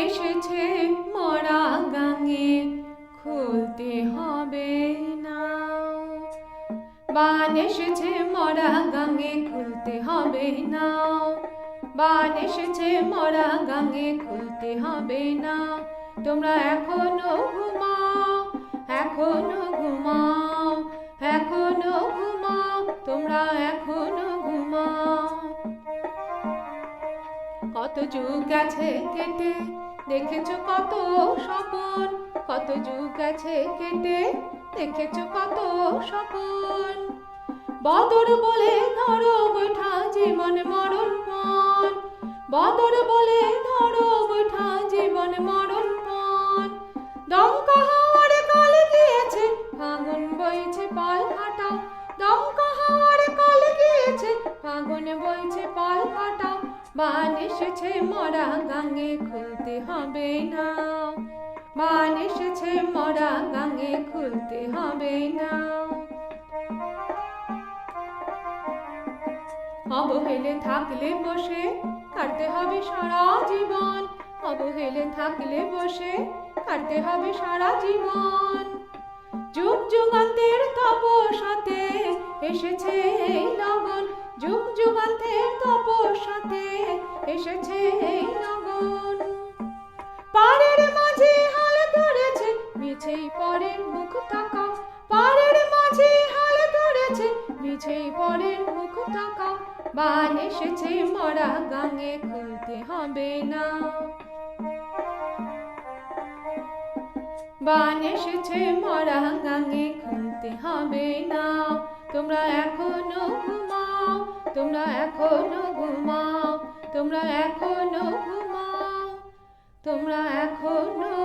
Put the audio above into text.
এসেছে মরা গাঙে, খুলতে হবে না। বান এসেছে মরা গাঙে, খুলতে হবে না। বান এসেছে মরা গাঙে, খুলতে হবে না। তোমরা এখনও ঘুমাও এখনও ঘুমাও এখনও ঘুমাও, তোমরা এখনও ঘুমাও। কত যুগ আছে কেটে, দেখেছ কত স্বপন? কত যুগ আছে কেটে, দেখেছ কত স্বপন? বদর বলে ধরো বৈঠা জীবন মরণ পণ। বদর বলে ধরো বৈঠা জীবন মরণ পণ। দমকা বইছে পাল কাটাও বান এসেছে মরা গাঙে, খুলতে হবে না। বান এসেছে মরা গাঙে, খুলতে হবে না। অবহেলে থাকলে বসে, কাটতে হবে সারা জীবন। অবহেলে থাকলে বসে, কাটতে হবে সারা জীবন। যুগ যুগান্তের তপসাতে এসেছে পরের মুখ তাকাও। পাড়ের মাঝে হাল ধরেছে পরের মুখ তাকাও। বান এসেছে মরা গাঙে, খুলতে হবে না। বান এসেছে মরা গাঙে, খুলতে হবে না। তোমরা এখনও ঘুমাও, তোমরা এখনও ঘুমাও, তোমরা এখনও ঘুমাও, তোমরা এখনও